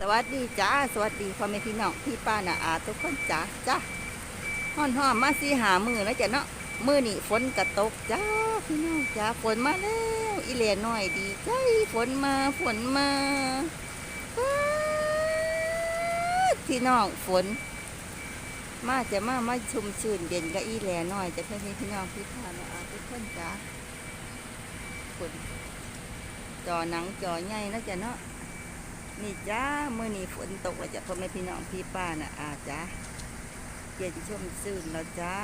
สวัสดีจ้า สวัสดีพ่อแม่พี่น้องพี่ป้านาอาทุกคนจ้าจ้าห่อนห่อมาสีหามือแล้วจ้ะเนาะมือนี่ฝนกระตกจ้าพี่น้องจ้าฝนมาแล้วอีเล่น้อยดีใจฝนมาฝนมาพี่น้องฝน มาจะมามาชุ่มชื่นเด่นกับอีแล่น้อยจะเพื่อนพี่น้องพี่ป้านาอาทุกคนจ้าฝนจอหนังจอใหญ่แล้วจ้ะเนาะ นี่จ้าเมื่อนี้ฝนตกแล้วจ้ะพ่อแม่พี่น้องพี่ป้านะอาจ้าเย็นช่มซื่นแล้วจ้า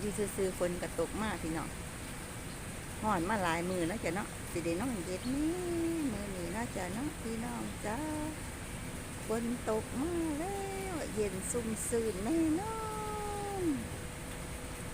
อยู่ซื่อๆฝนกระตกมากพี่น้องห่อนมาหลายมือแล้วจ้ะเนาะสิเดน้องเย็ดนี่มือนี้น่าจะเนาะพี่น้องจ้าฝนตกมาแล้ว เย็นซุ่มซื่นแน่นอน